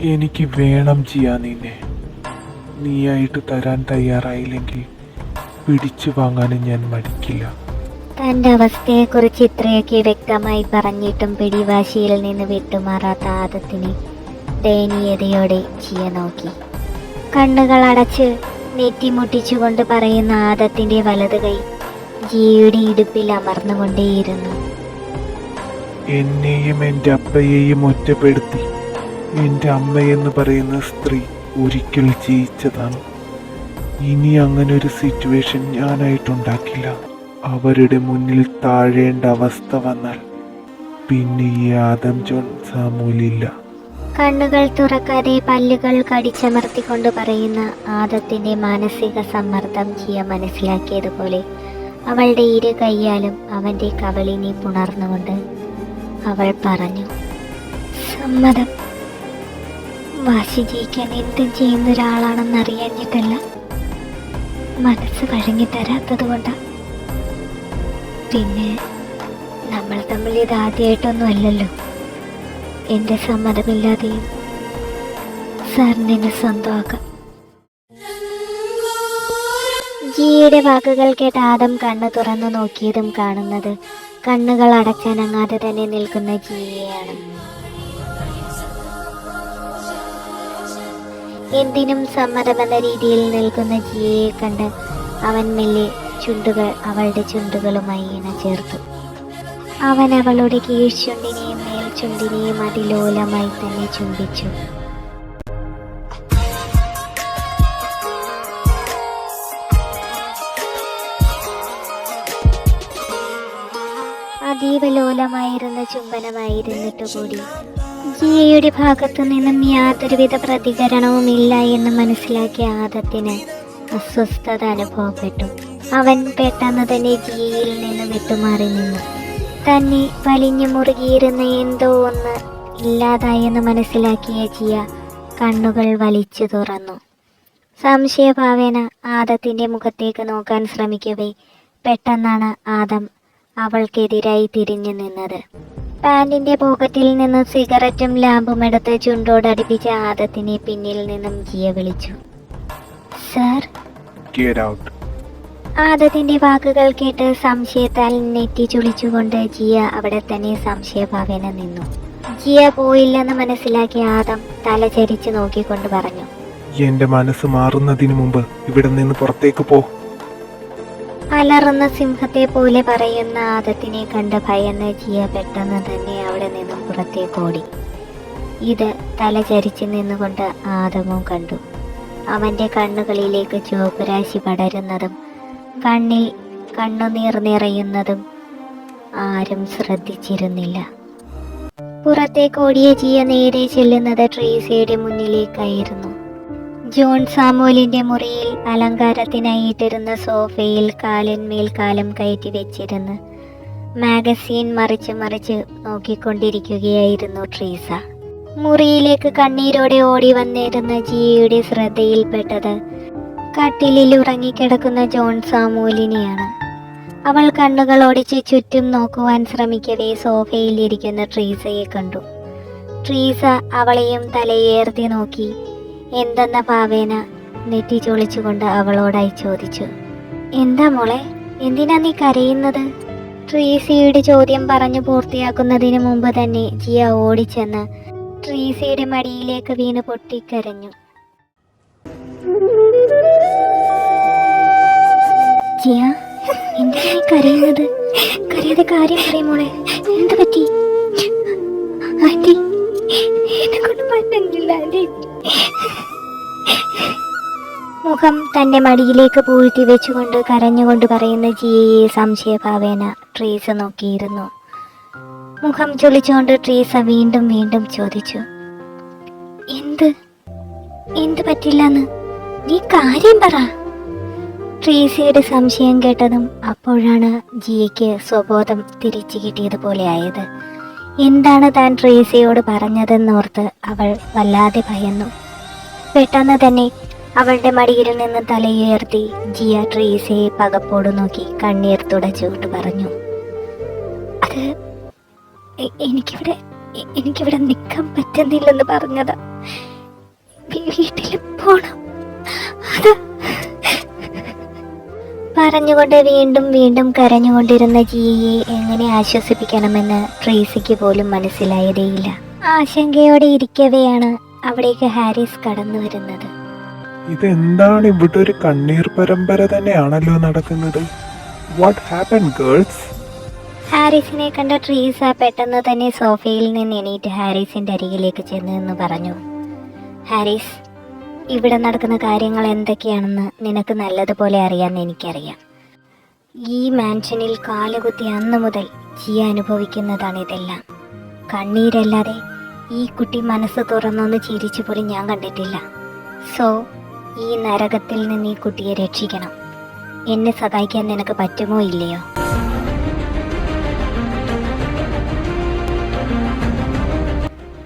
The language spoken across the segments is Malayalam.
എനിക്ക് വേണം ചെയ്യാൻ നിന്നെ. നീയായിട്ട് തരാൻ തയ്യാറായില്ലെങ്കിൽ പിടിച്ചു വാങ്ങാനും ഞാൻ മടിക്കില്ല. തന്റെ അവസ്ഥയെക്കുറിച്ച് ഇത്രയൊക്കെ വ്യക്തമായി പറഞ്ഞിട്ടും പിടിവാശിയിൽ നിന്ന് വിട്ടുമാറാത്ത ആദത്തിനെ ദയനീയതയോടെ ചിയ നോക്കി. കണ്ണുകൾ അടച്ച് നെറ്റിമുട്ടിച്ചുകൊണ്ട് പറയുന്ന ആദത്തിന്റെ വലത് കൈ ജിയുടെ ഇടുപ്പിൽ അമർന്നുകൊണ്ടേയിരുന്നു. എന്നെയും എന്റെ അപ്പയെയും ഒറ്റപ്പെടുത്തി. എന്റെ അമ്മയെന്ന് പറയുന്ന സ്ത്രീ ഒരിക്കൽ ജയിച്ചതാണ്. ഇനി അങ്ങനെ ഒരു സിറ്റുവേഷൻ ഞാനായിട്ടുണ്ടാക്കില്ല. അവരുടെ മുന്നിൽ താഴേണ്ട അവസ്ഥ വന്നാൽ പിന്നെ ഈ ആദം ജോൺ സാമൂലില്ല. കണ്ണുകൾ തുറക്കാതെ പല്ലുകൾ കടിച്ചമർത്തിക്കൊണ്ട് പറയുന്ന ആദത്തിന്റെ മാനസിക സമ്മർദ്ദം ജിയ മനസ്സിലാക്കിയതുപോലെ അവളുടെ ഇരു കൈയാലും അവന്റെ കവളിനെ പുണർന്നുകൊണ്ട് അവൾ പറഞ്ഞു സമ്മതം. വാശി ജയിക്കാൻ എന്തും ചെയ്യുന്ന ഒരാളാണെന്ന് അറിയാഞ്ഞിട്ടല്ല. മനസ്സ് വഴങ്ങി തരാത്തത് കൊണ്ടാ. പിന്നെ നമ്മൾ തമ്മിൽ ഇത് ആദ്യമായിട്ടൊന്നും അല്ലല്ലോ. എന്റെ സമ്മതമില്ലാതെയും സാറിന് സ്വന്തമാക്കാം. ജിയുടെ വാക്കുകൾ കേട്ട് ആദം കണ്ണ് തുറന്നു നോക്കിയതും കാണുന്നത് കണ്ണുകൾ അടച്ചനങ്ങാതെ തന്നെ നിൽക്കുന്ന ജിയെയാണ്. എന്തിനും സമ്മതമെന്ന രീതിയിൽ നിൽക്കുന്ന ജിയെ കണ്ട് അവൻ മെല്ലെ ചുണ്ടുകൾ അവളുടെ ചുണ്ടുകളുമായി ഇണചേർത്തു. അവൻ അവളുടെ കീഴ്ചുണ്ടിനെയും മേൽചുണ്ടിനെയും അതിലോലമായി തന്നെ ചുംബിച്ചു. അതീവ ലോലമായിരുന്ന ചുംബനമായിരുന്നിട്ട് കൂടി ജിയയുടെ ഭാഗത്തു നിന്നും യാതൊരുവിധ പ്രതികരണവുമില്ല എന്ന് മനസ്സിലാക്കിയ ആദത്തിന് അസ്വസ്ഥത അനുഭവപ്പെട്ടു. അവൻ പെട്ടെന്ന് തന്നെ ജിയയിൽ നിന്ന് വിട്ടുമാറി നിന്നു. തന്നെ വലിഞ്ഞു മുറുകിയിരുന്ന എന്തോ ഒന്ന് ഇല്ലാതായെന്ന് മനസ്സിലാക്കിയ ജിയ കണ്ണുകൾ വലിച്ചു തുറന്നു. സംശയഭാവേന ആദത്തിന്റെ മുഖത്തേക്ക് നോക്കാൻ ശ്രമിക്കവേ പെട്ടെന്നാണ് ആദം അവൾക്കെതിരായി തിരിഞ്ഞു നിന്നത്. പാന്റിന്റെ പോക്കറ്റിൽ നിന്ന് സിഗരറ്റും ലാമ്പും എടുത്ത് ചുണ്ടോടടിപ്പിച്ച ആദത്തിനെ പിന്നിൽ നിന്നും ജിയ വിളിച്ചു. സർ? ആദത്തിന്റെ വാക്കുകൾ കേട്ട് സംശയത്താൽ നെറ്റി ചുളിച്ചുകൊണ്ട് ജിയ അവിടെ തന്നെ സംശയഭാവേന നിന്നു. ജിയ പോയില്ലെന്ന് മനസ്സിലാക്കിയ ആദം തല ചരിച്ചു നോക്കിക്കൊണ്ട് പറഞ്ഞു. എന്റെ മനസ്സ് മാറുന്നതിന് മുമ്പ് ഇവിടെ നിന്ന് പുറത്തേക്ക് പോ. അലറുന്ന സിംഹത്തെ പോലെ പറയുന്ന ആദത്തിനെ കണ്ട് ഭയന്ന് ജിയ പെട്ടെന്ന് തന്നെ അവിടെ നിന്നും പുറത്തേക്ക് ഓടി. ഇത് തല ചരിച്ചു നിന്നുകൊണ്ട് ആദമും കണ്ടു. അവന്റെ കണ്ണുകളിലേക്ക് ചുവപ്പുരാശി പടരുന്നതും കണ്ണിൽ കണ്ണുനീർ നിറയുന്നതും ആരും ശ്രദ്ധിച്ചിരുന്നില്ല. പുറത്തേക്ക് ഓടിയ ജിയ നേരെ ചെല്ലുന്നത് ട്രീസയുടെ മുന്നിലേക്കായിരുന്നു. ജോൺ സാമൂലിന്റെ മുറിയിൽ അലങ്കാരത്തിനായി ഇട്ടിരുന്ന സോഫയിൽ കാലിന്മേൽ കാലം കയറ്റി വെച്ചിരുന്ന്. മാഗസീൻ മറിച്ച് മറിച്ച് നോക്കിക്കൊണ്ടിരിക്കുകയായിരുന്നു ട്രീസ. മുറിയിലേക്ക് കണ്ണീരോടെ ഓടി വന്നിരുന്ന ജിയയുടെ ശ്രദ്ധയിൽപ്പെട്ടത് കട്ടിലിൽ ഉറങ്ങിക്കിടക്കുന്ന ജോൺ സാമൂലിനെയാണ് അവൾ കണ്ണുകൾ ഓടിച്ച് ചുറ്റും നോക്കുവാൻ ശ്രമിക്കവേ സോഫയിൽ ഇരിക്കുന്ന ട്രീസയെ കണ്ടു. ട്രീസ അവളെയും തലയേർത്തി നോക്കി എന്തെന്ന പാവേന? നെറ്റി ചൊളിച്ചുകൊണ്ട് അവളോടായി ചോദിച്ചു. എന്താ മോളെ എന്തിനാ നീ കരയുന്നത്? ട്രീസിയുടെ ചോദ്യം പറഞ്ഞു പൂർത്തിയാക്കുന്നതിന് മുമ്പ് തന്നെ ജിയ ഓടിച്ചെന്ന് ട്രീസിയുടെ മടിയിലേക്ക് വീണ് പൊട്ടിക്കരഞ്ഞു. ജിയ എന്തിനാ കരയുന്നത്? കരയാതെ കാര്യം പറയും മോളെ. എന്ത് പറ്റി? എന്നെ കൊണ്ട് മുഖം തന്റെ മടിയിലേക്ക് പൂഴ്ത്തി വെച്ചുകൊണ്ട് കരഞ്ഞുകൊണ്ട് പറയുന്ന ജിയയെ സംശയഭാവേന ട്രീസ് നോക്കിയിരുന്നു. മുഖം ചൊളിച്ചുകൊണ്ട് ട്രീസ വീണ്ടും വീണ്ടും ചോദിച്ചു എന്ത്? എന്ത് പറ്റില്ലെന്ന്? നീ കാര്യം പറ. ട്രീസയുടെ സംശയം കേട്ടതും അപ്പോഴാണ് ജിയയ്ക്ക് സ്വബോധം തിരിച്ചു കിട്ടിയതുപോലെ ആയത്. എന്താണ് താൻ ട്രേസിയോട് പറഞ്ഞതെന്നോർത്ത് അവൾ വല്ലാതെ ഭയന്നു. പെട്ടെന്ന് തന്നെ അവളുടെ മടിയിൽ നിന്ന് തലയുയർത്തി ജിയ ട്രീസയെ പകപ്പോട് നോക്കി കണ്ണീർ തുടച്ചുകൊണ്ട് പറഞ്ഞു. അത് എനിക്കിവിടെ എനിക്കിവിടെ നിൽക്കാൻ പറ്റുന്നില്ലെന്ന് പറഞ്ഞതാ. വീട്ടിൽ പോണം. അത് പറഞ്ഞുകൊണ്ട് വീണ്ടും വീണ്ടും കരഞ്ഞുകൊണ്ടിരുന്ന ജിയെ എങ്ങനെ ആശ്വസിപ്പിക്കണമെന്ന് ട്രേസിക്ക് പോലും മനസ്സിലായതേയില്ല. ആശങ്കയോടെ ഇരിക്കവെയാണ് അവിടേക്ക് ഹാരിസ് കടന്നു വരുന്നത്. ഇതെന്താണ് ഇവിടെ ഒരു കണ്ണീർ പരമ്പര തന്നെയാണല്ലോ നടക്കുന്നത്? വാട്ട് ഹാപ്പൻ ഗേൾസ് ഹാരിസിനെ കണ്ട ട്രീസ പെട്ടെന്ന് തന്നെ സോഫയിൽ നിന്ന് എണീറ്റ് ഹാരിസിന്റെ അരികിലേക്ക് ചെന്നു എന്ന് പറഞ്ഞു ഹാരിസ് ഇവിടെ നടക്കുന്ന കാര്യങ്ങൾ എന്തൊക്കെയാണെന്ന് നിനക്ക് നല്ലതുപോലെ അറിയാമെന്ന് എനിക്കറിയാം. ഈ മാൻഷനിൽ കാലുകുത്തി അന്ന് മുതൽ ജിയ അനുഭവിക്കുന്നതാണ് ഇതെല്ലാം. കണ്ണീരല്ലാതെ ഈ കുട്ടി മനസ്സ് തുറന്നൊന്ന് ചിരിച്ചു പോലും ഞാൻ കണ്ടിട്ടില്ല. സോ ഈ നരകത്തിൽ നിന്ന് ഈ കുട്ടിയെ രക്ഷിക്കണം. എന്നെ സഹായിക്കാൻ നിനക്ക് പറ്റുമോ ഇല്ലയോ?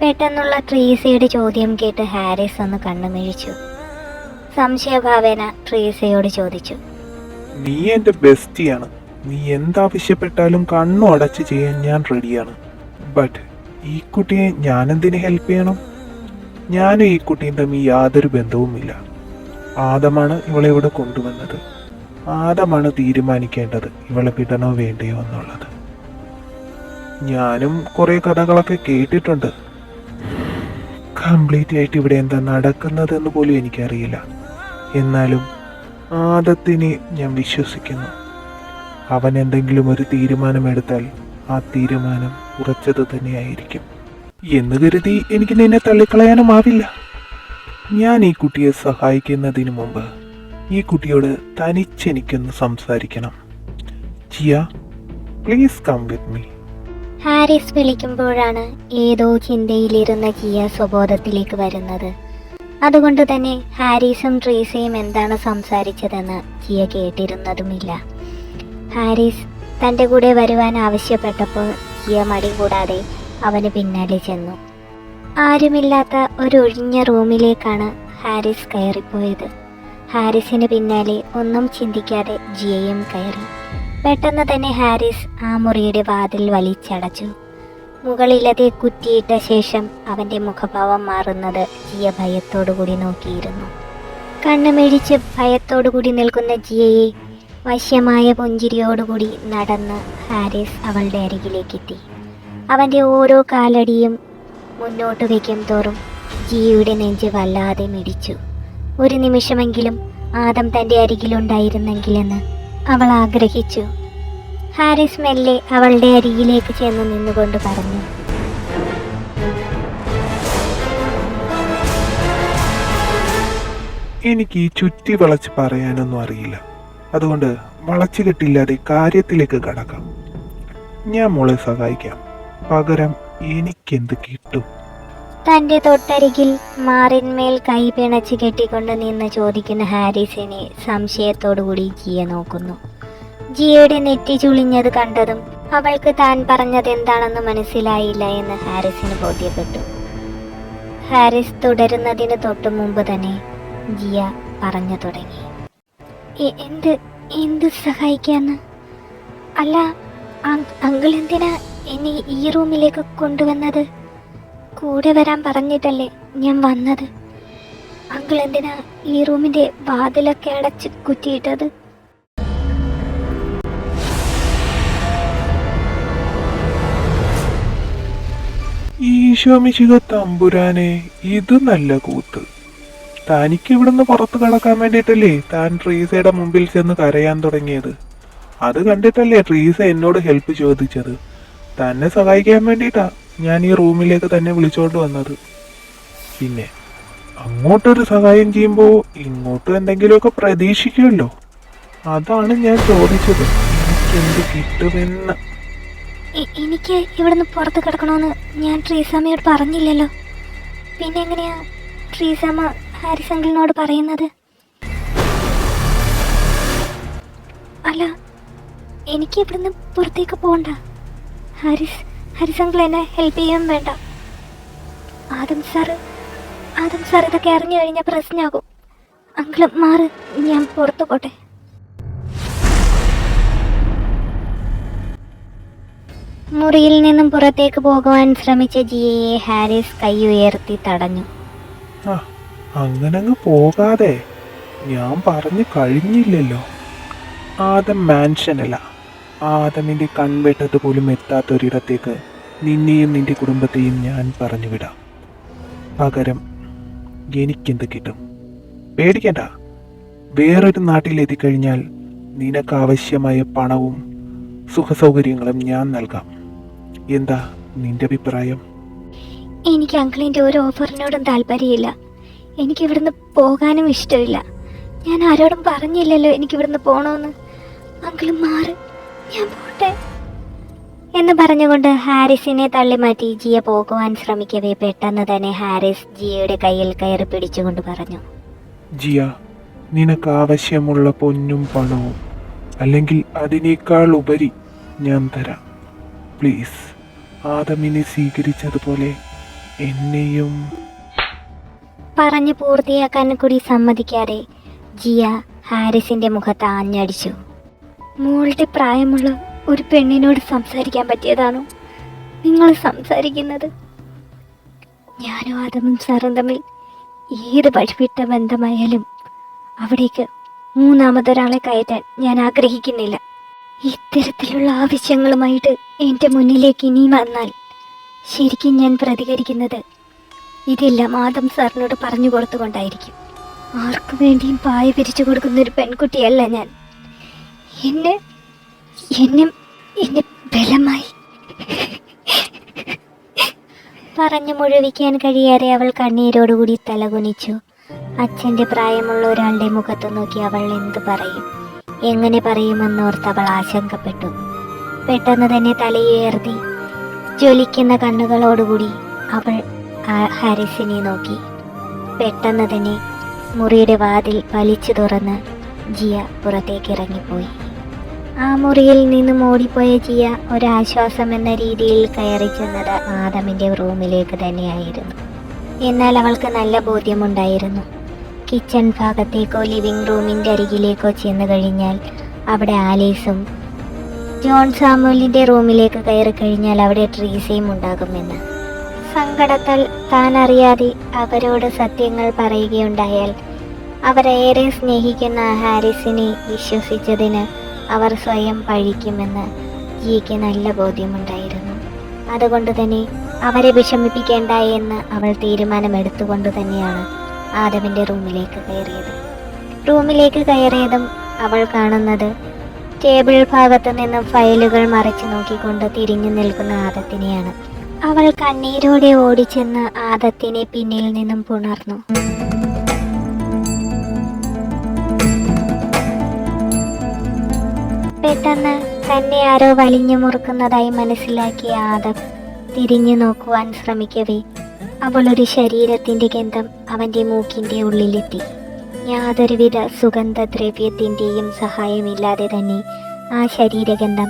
പെട്ടെന്നുള്ള ട്രീസയുടെ ചോദ്യം കേട്ട് ഹാരിസ് ഒന്ന് കണ്ണുമിഴിച്ചു. സംശയഭാവേന ട്രീസയോട് ചോദിച്ചു. നീ എന്റെ ബെസ്റ്റിയാണ്. നീ എന്താവശ്യപ്പെട്ടാലും കണ്ണു അടച്ച് ചെയ്യാൻ ഞാൻ റെഡിയാണ്. ബട്ട് ഈ കുട്ടിയെ ഞാനെന്തിനു ഹെൽപ്പ് ചെയ്യണം? ഞാനും ഈ കുട്ടിയും തമ്മിൽ യാതൊരു ബന്ധവുമില്ല. ആദമാണ് ഇവളെ ഇവിടെ കൊണ്ടുവന്നത്. ആദമാണ് തീരുമാനിക്കേണ്ടത് ഇവളെ വിടണോ വേണ്ടയോ എന്നുള്ളത്. ഞാനും കുറേ കഥകളൊക്കെ കേട്ടിട്ടുണ്ട്. കംപ്ലീറ്റ് ആയിട്ട് ഇവിടെ എന്താ നടക്കുന്നതെന്ന് പോലും എനിക്കറിയില്ല. എന്നാലും ആദത്തിനെ ഞാൻ വിശ്വസിക്കുന്നു. അവൻ എന്തെങ്കിലും ഒരു തീരുമാനമെടുത്താൽ ആ തീരുമാനം ഉറച്ചത് തന്നെയായിരിക്കും. എന്ന് കരുതി എനിക്ക് നിന്നെ തള്ളിക്കളയാനും ആവില്ല ഞാൻ ഈ കുട്ടിയെ സഹായിക്കുന്നതിന് മുമ്പ് ഈ കുട്ടിയോട് തനിച്ചെനിക്കൊന്ന് സംസാരിക്കണം. Jiya please come with me Haris വിളിക്കുമ്പോഴാണ് ഏതോ ചിന്തയിലിരുന്ന ജിയ സ്വബോധത്തിലേക്ക് വരുന്നത്. അതുകൊണ്ട് തന്നെ ഹാരിസും ട്രീസയും എന്താണ് സംസാരിച്ചതെന്ന് ജിയ കേട്ടിരുന്നതുമില്ല. ഹാരിസ് തന്റെ കൂടെ വരുവാൻ ആവശ്യപ്പെട്ടപ്പോൾ ജിയ മടി കൂടാതെ അവന് പിന്നാലെ ചെന്നു. ആരുമില്ലാത്ത ഒരു ഒഴിഞ്ഞ റൂമിലേക്കാണ് ഹാരിസ് കയറിപ്പോയത്. ഹാരിസിന് പിന്നാലെ ഒന്നും ചിന്തിക്കാതെ ജിയയും കയറി. പെട്ടെന്ന് തന്നെ ഹാരിസ് ആ മുറിയുടെ വാതിൽ വലിച്ചടച്ചു. മുകളിലതെ കുറ്റിയിട്ട ശേഷം അവന്റെ മുഖഭാവം മാറുന്നത് ജിയ ഭയത്തോടുകൂടി നോക്കിയിരുന്നു. കണ്ണുമിഴിച്ച് ഭയത്തോടുകൂടി നിൽക്കുന്ന ജിയയെ വശ്യമായ പുഞ്ചിരിയോടുകൂടി നടന്ന് ഹാരിസ് അവളുടെ അരികിലേക്കെത്തി. അവന്റെ ഓരോ കാലടിയും മുന്നോട്ട് വയ്ക്കും തോറും ജിയുടെ നെഞ്ച് വല്ലാതെ മിടിച്ചു. ഒരു നിമിഷമെങ്കിലും ആദം തന്റെ അരികിലുണ്ടായിരുന്നെങ്കിലെന്ന് അവൾ ആഗ്രഹിച്ചു. ഹാരിസ് മെല്ലെ അവളുടെ അരികിലേക്ക് ചെന്ന് നിന്നുകൊണ്ട് പറഞ്ഞു. എനിക്ക് ഈ ചുറ്റി വളച്ച് പറയാനൊന്നും അറിയില്ല. അതുകൊണ്ട് വളച്ചു കെട്ടില്ലാതെ കാര്യത്തിലേക്ക് കടക്കാം. ഞാൻ മോളെ സഹായിക്കാം. പകരം എനിക്കെന്ത് കിട്ടും? തന്റെ തൊട്ടരികിൽ മാറിന്മേൽ കൈ പിണച്ച് കെട്ടിക്കൊണ്ട് നിന്ന് ചോദിക്കുന്ന ഹാരിസിനെ സംശയത്തോടുകൂടി ജിയ നോക്കുന്നു. ജിയയുടെ നെറ്റി ചുളിഞ്ഞത് കണ്ടതും അവൾക്ക് താൻ പറഞ്ഞത് എന്താണെന്ന് മനസ്സിലായില്ല എന്ന് ഹാരിസിന് ബോധ്യപ്പെട്ടു. ഹാരിസ് തുടരുന്നതിന് തൊട്ടു മുമ്പ് തന്നെ ജിയ പറഞ്ഞു തുടങ്ങി. "എ- എന്ത് എന്ത് സഹായിക്കാന്ന്? അല്ല അങ്കിൾ എന്തിനാ എന്നെ ഈ റൂമിലേക്ക് കൊണ്ടുവന്നത്? കൂടെ വരാൻ പറഞ്ഞിട്ടല്ലേ ഞാൻ വന്നത്? അങ്കിൾ എന്തിനാ ഈ റൂമിന്റെ വാതിലൊക്കെ അടച്ച് കുറ്റിയിട്ടത്? ഈശോമിശിക തമ്പുരാനെ ഇത് നല്ല കൂത്ത്. തനിക്ക് ഇവിടുന്ന് പുറത്ത് കടക്കാൻ വേണ്ടിയിട്ടല്ലേ താൻ ട്രീസയുടെ മുമ്പിൽ ചെന്ന് കരയാൻ തുടങ്ങിയത്? അത് കണ്ടിട്ടല്ലേ ട്രീസ എന്നോട് ഹെൽപ്പ് ചോദിച്ചത്? തന്നെ സഹായിക്കാൻ വേണ്ടിയിട്ടാ ഞാൻ ഈ റൂമിലേക്ക് തന്നെ വിളിച്ചോണ്ട് വന്നത്. പിന്നെ അങ്ങോട്ടൊരു സഹായം ചെയ്യുമ്പോൾ ഇങ്ങോട്ടും എന്തെങ്കിലുമൊക്കെ പ്രതീക്ഷിക്കുമല്ലോ? അതാണ് ഞാൻ ചോദിച്ചത്. എനിക്കെന്ത് കിട്ടുമെന്ന്. എ- എനിക്ക് ഇവിടുന്ന് പുറത്ത് കിടക്കണമെന്ന് ഞാൻ ട്രീസാമ്മയോട് പറഞ്ഞില്ലല്ലോ. പിന്നെ എങ്ങനെയാ ട്രീസാമ ഹാരിസ് അങ്കിളിനോട് പറയുന്നത്? അല്ല എനിക്ക് ഇവിടുന്ന് പുറത്തേക്ക് പോകണ്ട ഹാരിസ് ഹാരിസ് അങ്കിൾ എന്നെ ഹെൽപ്പ് ചെയ്യാൻ വേണ്ട. ആദം സാറ് ആദം സാർ ഇതൊക്കെ അറിഞ്ഞു കഴിഞ്ഞാൽ പ്രശ്നമാകും അങ്കിൾ മാറ് ഞാൻ പുറത്തു പോട്ടെ. മുറിയിൽ നിന്നും പുറത്തേക്ക് പോകുവാൻ ശ്രമിച്ച ജിയയെ ഹാരിസ് കൈ ഉയർത്തി തടഞ്ഞു. അങ്ങനെ അങ്ങ് പോകാതെ ഞാൻ പറഞ്ഞു കഴിഞ്ഞില്ലല്ലോ. ആദം മാൻഷനല്ല. ആദമിന്റെ കൺവെട്ടത്ത് പോലും എത്താത്തൊരിടത്തേക്ക് നിന്നെയും നിന്റെ കുടുംബത്തെയും ഞാൻ പറഞ്ഞു വിടാം. പകരം എനിക്കെന്ത് കിട്ടും? പേടിക്കണ്ട. വേറൊരു നാട്ടിൽ എത്തിക്കഴിഞ്ഞാൽ നിനക്ക് ആവശ്യമായ പണവും സുഖസൗകര്യങ്ങളും ഞാൻ നൽകാം. എന്താ നിന്റെ അഭിപ്രായം? എനിക്ക് അങ്കിളിന്റെ ഒരു ഓഫറിനോടും താല്പര്യമില്ല. എനിക്ക് ഇവിടുന്ന് പോകാനും ഇഷ്ടമില്ല. ഞാൻ ആരോടും പറഞ്ഞില്ലല്ലോ എനിക്ക് ഇവിടുന്ന് പോകണമെന്ന് അങ്കിൾ മാറ് ഞാൻ പോട്ടെ. എന്ന് പറഞ്ഞുകൊണ്ട് ഹാരിസിനെ തള്ളിമാറ്റി ജിയ പോകുവാൻ ശ്രമിക്കവേ പെട്ടെന്ന് തന്നെ ഹാരിസ് ജിയയുടെ കയ്യിൽ കയറി പിടിച്ചുകൊണ്ട് പറഞ്ഞു. ജിയ നിനക്ക് ആവശ്യമുള്ള പൊന്നും പണവും അല്ലെങ്കിൽ അതിനേക്കാൾ ഉപരി ഞാൻ തരാം. പ്ലീസ് ആദമിനെ സ്വീകരിച്ചതുപോലെ എന്നെയും പറഞ്ഞു പൂർത്തിയാക്കാൻ കൂടി സമ്മതിക്കാതെ ജിയ ഹാരിസിന്റെ മുഖത്ത് ആഞ്ഞടിച്ചു. മോളുടെ പ്രായമുള്ള ഒരു പെണ്ണിനോട് സംസാരിക്കാൻ പറ്റിയതാണോ? നിങ്ങൾ സംസാരിക്കുന്നത്? ഞാനും ആദമും സാറും തമ്മിൽ ഏത് വഴിവിട്ട ബന്ധമായാലും അവിടേക്ക് മൂന്നാമതൊരാളെ കയറ്റാൻ ഞാൻ ആഗ്രഹിക്കുന്നില്ല. ഇത്തരത്തിലുള്ള ആവശ്യങ്ങളുമായിട്ട് എന്റെ മുന്നിലേക്ക് ഇനി വന്നാൽ ശരിക്കും ഞാൻ പ്രതികരിക്കുന്നത് ഇതെല്ലാം ആദം സാറിനോട് പറഞ്ഞു കൊടുത്തുകൊണ്ടായിരിക്കും. ആർക്കു വേണ്ടിയും പായ പിരിച്ചു കൊടുക്കുന്ന ഒരു പെൺകുട്ടിയല്ല ഞാൻ. എന്നെ എന്നെ എന്നെ ബലമായി പറഞ്ഞു മുഴുവിക്കാൻ കഴിയാതെ അവൾ കണ്ണീരോടുകൂടി തലകുനിച്ചു. അച്ഛന്റെ പ്രായമുള്ള ഒരാളുടെ മുഖത്ത് നോക്കി അവൾ എന്ത് പറയും? എങ്ങനെ പറയുമെന്നോർത്ത് അവൾ ആശങ്കപ്പെട്ടു. പെട്ടെന്ന് തന്നെ തലയുയർത്തി ജ്വലിക്കുന്ന കണ്ണുകളോടുകൂടി അവൾ ഹാരിസിനെ നോക്കി. പെട്ടെന്ന് തന്നെ മുറിയുടെ വാതിൽ വലിച്ചു തുറന്ന് ജിയ പുറത്തേക്ക് ഇറങ്ങിപ്പോയി ആ മുറിയിൽ നിന്നും ഓടിപ്പോയ ജിയ ഒരാശ്വാസം എന്ന രീതിയിൽ കയറി ചെന്നത് ആദമിന്റെ റൂമിലേക്ക് തന്നെയായിരുന്നു. എന്നാൽ അവൾക്ക് നല്ല ബോധ്യമുണ്ടായിരുന്നു. കിച്ചൺ ഭാഗത്തേക്കോ ലിവിംഗ് റൂമിന്റെ അരികിലേക്കോ ചെന്ന് കഴിഞ്ഞാൽ അവിടെ ആലീസും ജോൺ സാമുവലിന്റെ റൂമിലേക്ക് കയറി കഴിഞ്ഞാൽ അവിടെ ട്രീസയും ഉണ്ടാകുമെന്ന്. സങ്കടത്താൽ താൻ അറിയാതെ അവരോട് സത്യങ്ങൾ പറയുകയുണ്ടായാൽ അവരേറെ സ്നേഹിക്കുന്ന ഹാരിസിനെ വിശ്വസിച്ചതിന് അവർ സ്വയം പഴിക്കുമെന്ന് ജിക്ക് നല്ല ബോധ്യമുണ്ടായിരുന്നു. അതുകൊണ്ട് തന്നെ അവരെ വിഷമിപ്പിക്കേണ്ട എന്ന് അവൾ തീരുമാനമെടുത്തുകൊണ്ട് തന്നെയാണ് ആദമിന്റെ റൂമിലേക്ക് കയറിയത്. റൂമിലേക്ക് കയറിയതും അവൾ കാണുന്നത് ടേബിൾ ഭാഗത്ത് നിന്നും ഫയലുകൾ മറിച്ചു നോക്കിക്കൊണ്ട് തിരിഞ്ഞു നിൽക്കുന്ന ആദത്തിനെയാണ്. അവൾ കണ്ണീരോടെ ഓടിച്ചെന്ന് ആദത്തിനെ പിന്നിൽ നിന്നും പുണർന്നു. പെട്ടെന്ന് തന്നെ ആരോ വലിഞ്ഞു മുറുക്കുന്നതായി മനസ്സിലാക്കിയ ആദം തിരിഞ്ഞു നോക്കുവാൻ ശ്രമിക്കവേ. അവൾ ഒരു ശരീരത്തിന്റെ ഗന്ധം അവന്റെ മൂക്കിന്റെ ഉള്ളിലെത്തി. യാതൊരുവിധ സുഗന്ധദ്രവ്യത്തിന്റെയും സഹായമില്ലാതെ തന്നെ ആ ശരീരഗന്ധം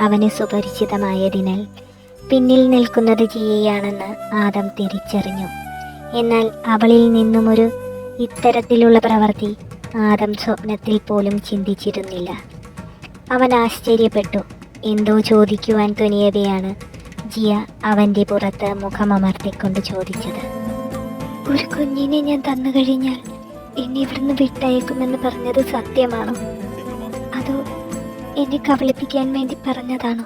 അവന് സുപരിചിതമായതിനാൽ പിന്നിൽ നിൽക്കുന്നത് ജിയയാണെന്ന് ആദം തിരിച്ചറിഞ്ഞു. എന്നാൽ അവളിൽ നിന്നുമൊരു ഇത്തരത്തിലുള്ള പ്രവൃത്തി ആദം സ്വപ്നത്തിൽ പോലും ചിന്തിച്ചിരുന്നില്ല. അവൻ ആശ്ചര്യപ്പെട്ടു. എന്തോ ചോദിക്കുവാൻ തുനിയവെയാണ് ജിയ അവന്റെ പുറത്ത് മുഖമമർത്തിക്കൊണ്ട് ചോദിച്ചത്. ഒരു കുഞ്ഞിനെ ഞാൻ തന്നു കഴിഞ്ഞാൽ എന്നെ ഇവിടുന്ന് വിട്ടയക്കുമെന്ന് പറഞ്ഞത് സത്യമാണോ? അതോ എന്നെ കബളിപ്പിക്കാൻ വേണ്ടി പറഞ്ഞതാണോ?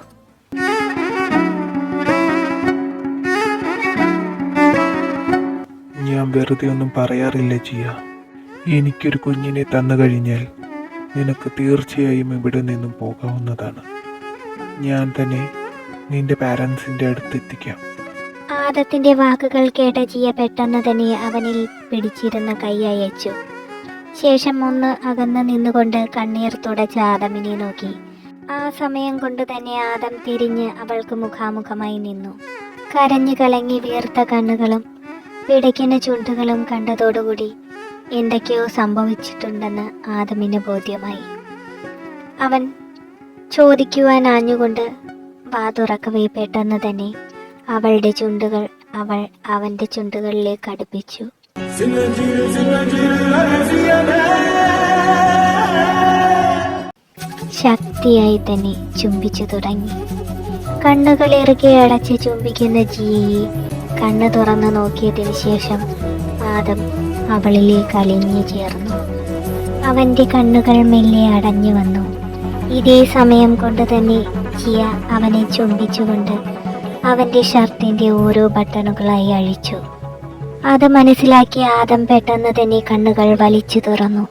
ഞാൻ വെറുതെ ഒന്നും പറയാറില്ല ജിയ. എനിക്കൊരു കുഞ്ഞിനെ തന്നു കഴിഞ്ഞാൽ നിനക്ക് തീർച്ചയായും ഇവിടെ നിന്നും പോകാവുന്നതാണ്. ഞാൻ തന്നെ നിന്റെ പാരൻസിന്റെ അടുത്ത് എത്തിക്കാം ആദത്തിന്റെ വാക്കുകൾ കേട്ട ജിയ പെട്ടെന്ന് തന്നെ അവനിൽ പിടിച്ചിരുന്ന കൈ അയച്ചു. ശേഷം ഒന്ന് അകന്ന് നിന്നുകൊണ്ട് കണ്ണീർ തുടച്ച ആദമിനെ നോക്കി. ആ സമയം കൊണ്ട് തന്നെ ആദം തിരിഞ്ഞ് അവൾക്ക് മുഖാമുഖമായി നിന്നു. കരഞ്ഞു കലങ്ങി വീർത്ത കണ്ണുകളും പിടയ്ക്കുന്ന ചുണ്ടുകളും കണ്ടതോടുകൂടി എന്തൊക്കെയോ സംഭവിച്ചിട്ടുണ്ടെന്ന് ആദമിന് ബോധ്യമായി. അവൻ ചോദിക്കുവാൻ ആഞ്ഞുകൊണ്ട് വാ തുറക്കവേ പെട്ടെന്ന് തന്നെ. അവളുടെ ചുണ്ടുകൾ അവൾ അവന്റെ ചുണ്ടുകളിലേക്ക് അടുപ്പിച്ചു. ശക്തിയായി തന്നെ ചുംബിച്ചു തുടങ്ങി. കണ്ണുകൾ ഇറുകെ അടച്ച് ചുംബിക്കുന്ന ജിയെ കണ്ണു തുറന്നു നോക്കിയതിന് ശേഷം ആദം അവളിലേക്ക് അലിഞ്ഞു ചേർന്നു. അവന്റെ കണ്ണുകൾ മെല്ലെ അടഞ്ഞു വന്നു. ഇതേ സമയം കൊണ്ട് തന്നെ ജിയ അവനെ ചുംബിച്ചുകൊണ്ട് അവന്റെ ഷർട്ടിന്റെ ഓരോ ബട്ടണുകളായി അഴിച്ചു. അത് മനസ്സിലാക്കി ആദം പെട്ടെന്ന് തന്നെ കണ്ണുകൾ വലിച്ചു തുറന്നു.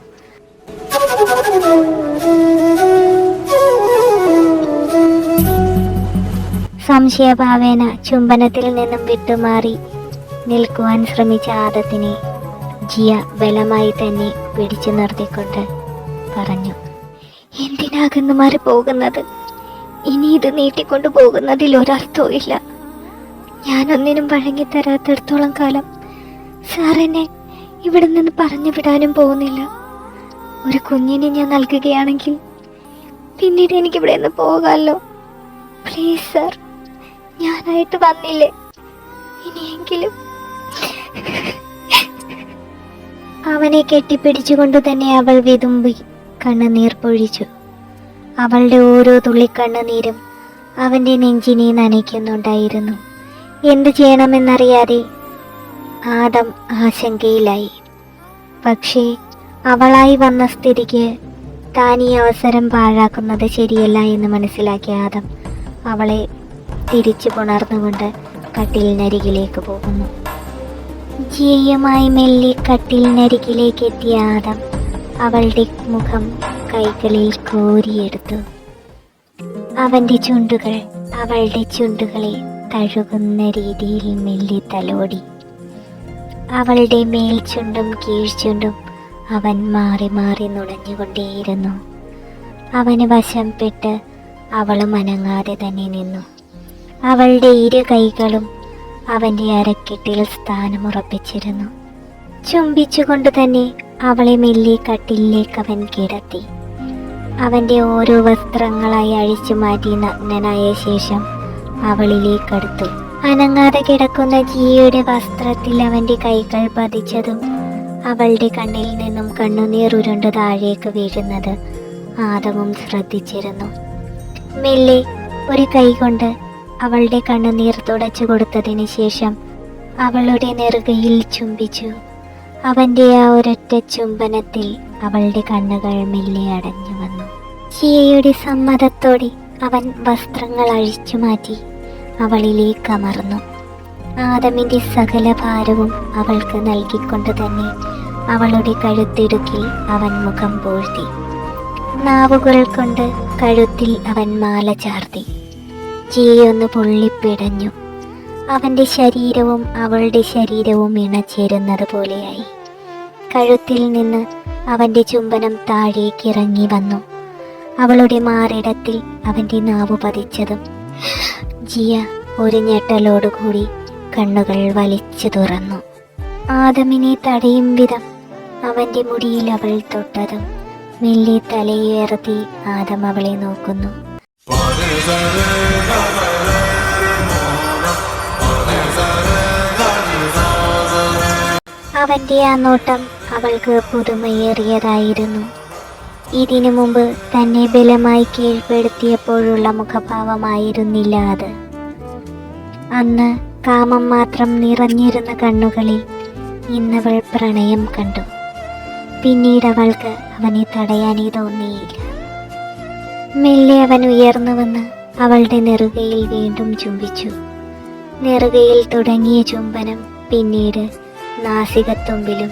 സംശയഭാവേന ചുംബനത്തിൽ നിന്നും വിട്ടുമാറി നിൽക്കുവാൻ ശ്രമിച്ച ആദത്തിനെ ജിയ ബലമായി തന്നെ പിടിച്ചു നിർത്തിക്കൊണ്ട് പറഞ്ഞു എന്തിനാകുന്നു മാറി പോകുന്നത്? ഇനി ഇത് നീട്ടിക്കൊണ്ടു പോകുന്നതിൽ ഒരർത്ഥവും ഇല്ല ഞാനൊന്നിനും വഴങ്ങിത്തരാത്തിടത്തോളം കാലം സാർ എന്നെ ഇവിടെ നിന്ന് പറഞ്ഞു വിടാനും പോകുന്നില്ല. ഒരു കുഞ്ഞിനെ ഞാൻ നൽകുകയാണെങ്കിൽ പിന്നീട് എനിക്ക് ഇവിടെ നിന്ന് പോകാമല്ലോ പ്ലീസ് സാർ ഞാനായിട്ട് വന്നില്ലേ? ഇനിയെങ്കിലും അവനെ കെട്ടിപ്പിടിച്ചുകൊണ്ട് തന്നെ അവൾ വിതുമ്പി കണ്ണുനീർ പൊഴിച്ചു. അവളുടെ ഓരോ തുള്ളിക്കണ്ണുനീരും അവന്റെ നെഞ്ചിനെ നനയ്ക്കുന്നുണ്ടായിരുന്നു. എന്തു ചെയ്യണമെന്നറിയാതെ ആദം ആശങ്കയിലായി. പക്ഷേ അവളായി വന്ന സ്ഥിതിക്ക് താൻ ഈ അവസരം പാഴാക്കുന്നത് ശരിയല്ല എന്ന് മനസ്സിലാക്കിയ ആദം അവളെ തിരിച്ചു പുണർന്നുകൊണ്ട് കട്ടിലിനരികിലേക്ക് പോകുന്നു. ജീയമായി മെല്ലെ കട്ടിലിനരികിലേക്ക് എത്തിയ ആദം അവളുടെ മുഖം കൈകളിൽ കോരിയെടുത്തു. അവന്റെ ചുണ്ടുകൾ അവളുടെ ചുണ്ടുകളെ തഴുകുന്ന രീതിയിൽ മെല്ലെ തലോടി. അവളുടെ മേൽചുണ്ടും കീഴ്ചുണ്ടും അവൻ മാറി മാറി നുണഞ്ഞുകൊണ്ടേയിരുന്നു. അവന് വശംപെട്ട് അവളും അനങ്ങാതെ തന്നെ നിന്നു. അവളുടെ ഇരു കൈകളും അവന്റെ അരക്കെട്ടിൽ സ്ഥാനമുറപ്പിച്ചിരുന്നു. ചുംബിച്ചുകൊണ്ട് തന്നെ അവളെ മെല്ലെ കട്ടിലേക്ക് അവൻ കിടത്തി. അവന്റെ ഓരോ വസ്ത്രങ്ങളായി അഴിച്ചു മാറ്റി നഗ്നനായ ശേഷം അവളിലേക്കടുത്തു. അനങ്ങാതെ കിടക്കുന്ന ജിയയുടെ വസ്ത്രത്തിൽ അവന്റെ കൈകൾ പതിച്ചതും അവളുടെ കണ്ണിൽ നിന്നും കണ്ണുനീർ ഉരുണ്ട് താഴേക്ക് വീഴുന്നത് ആദവും ശ്രദ്ധിച്ചിരുന്നു. മെല്ലെ ഒരു കൈ കൊണ്ട് അവളുടെ കണ്ണുനീർ തുടച്ചു കൊടുത്തതിന് ശേഷം അവളുടെ നെറുകയിൽ ചുംബിച്ചു. അവന്റെ ആ ഒരൊറ്റ ചുംബനത്തിൽ അവളുടെ കണ്ണുകൾ മെല്ലെ അടഞ്ഞു വന്നു. ചിയയുടെ സമ്മതത്തോടെ അവൻ വസ്ത്രങ്ങൾ അഴിച്ചു മാറ്റി അവളിലേക്ക് അമർന്നു. ആദമിന്റെ സകല ഭാരവും അവൾക്ക് നൽകിക്കൊണ്ട് തന്നെ അവളുടെ കഴുത്തിടുക്കിൽ അവൻ മുഖം പൂഴ്ത്തി. നാവുകൾ കൊണ്ട് കഴുത്തിൽ അവൻ മാല ചാർത്തി. ചിയൊന്ന് പൊള്ളിപ്പിടഞ്ഞു. അവന്റെ ശരീരവും അവളുടെ ശരീരവും ഇണചേരുന്നത് പോലെയായി. കഴുത്തിൽ നിന്ന് അവന്റെ ചുംബനം താഴേക്ക് ഇറങ്ങി വന്നു. അവളുടെ മാറിടത്തിൽ അവന്റെ നാവ് പതിച്ചതും ജിയ ഒരു ഞെട്ടലോടുകൂടി കണ്ണുകൾ വലിച്ചു തുറന്നു. ആദമിനെ തടയും വിധം അവന്റെ മുടിയിൽ അവൾ തൊട്ടതും മെല്ലെ തലയുയർത്തി ആദം അവളെ നോക്കുന്നു. അവന്റെ ആ നോട്ടം അവൾക്ക് പുതുമയേറിയതായിരുന്നു. ഇതിനു മുമ്പ് തന്നെ ബലമായി കീഴ്പ്പെടുത്തിയപ്പോഴുള്ള മുഖഭാവമായിരുന്നില്ല അത്. അന്ന് കാമം മാത്രം നിറഞ്ഞിരുന്ന കണ്ണുകളിൽ ഇന്നവൾ പ്രണയം കണ്ടു. പിന്നീട് അവൾക്ക് അവനെ തടയാനേ തോന്നിയില്ല. മെല്ലെ അവൻ ഉയർന്നു വന്ന് അവളുടെ നെറുകയിൽ വീണ്ടും ചുംബിച്ചു. നെറുകയിൽ തുടങ്ങിയ ചുംബനം പിന്നീട് നാസികത്തുമ്പിലും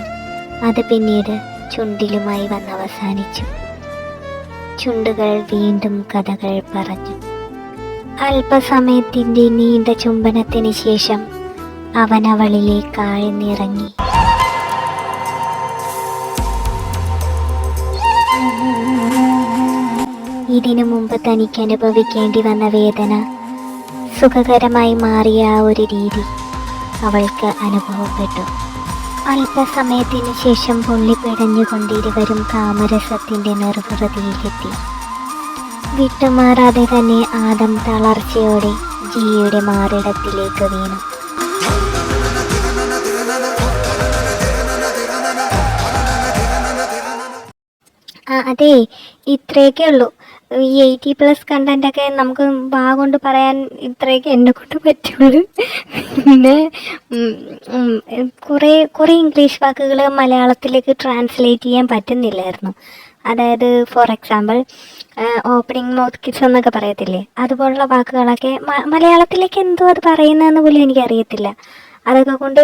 അത് പിന്നീട് ചുണ്ടിലുമായി വന്നവസാനിച്ചു ചുണ്ടുകൾ വീണ്ടും കഥകൾ പറഞ്ഞു. അല്പസമയത്തിന്റെ നീണ്ട ചുംബനത്തിന് ശേഷം അവൻ അവളിലേക്ക് ആഴ്ന്നിറങ്ങി. ഇതിനു മുമ്പ് തനിക്ക് അനുഭവിക്കേണ്ടി വന്ന വേദന സുഖകരമായി മാറിയ ആ ഒരു രീതി അവൾക്ക് അനുഭവപ്പെട്ടു. അല്പസമയത്തിനു ശേഷം പുള്ളി പിടഞ്ഞുകൊണ്ടിരുവരും കാമരസത്തിന്റെ നിർവൃതിയിലെത്തി വിട്ടുമാറാതെ തന്നെ ആദം തളർച്ചയോടെ ജിയുടെ മാറിടത്തിലേക്ക് വീണു. അതെ ഇത്രയൊക്കെ ഉള്ളൂ ഈ എയ്റ്റി പ്ലസ് ഒക്കെ നമുക്ക് വാ പറയാൻ ഇത്രയൊക്കെ എന്നെ കൊണ്ട് പറ്റുള്ളൂ. പിന്നെ കുറേ കുറേ ഇംഗ്ലീഷ് വാക്കുകൾ മലയാളത്തിലേക്ക് ട്രാൻസ്ലേറ്റ് ചെയ്യാൻ പറ്റുന്നില്ലായിരുന്നു. അതായത് for example opening mouth kiss എന്നൊക്കെ പറയത്തില്ലേ? അതുപോലുള്ള വാക്കുകളൊക്കെ മലയാളത്തിലേക്ക് എന്തോ അത് പറയുന്നതെന്ന് പോലും എനിക്കറിയത്തില്ല. അതൊക്കെ കൊണ്ട്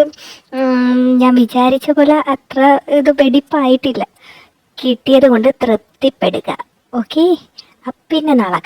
ഞാൻ വിചാരിച്ച പോലെ അത്ര ഇത് വെടിപ്പായിട്ടില്ല. കിട്ടിയത് കൊണ്ട് തൃപ്തിപ്പെടുക. ഓക്കെ? പിന്നെ നാളെ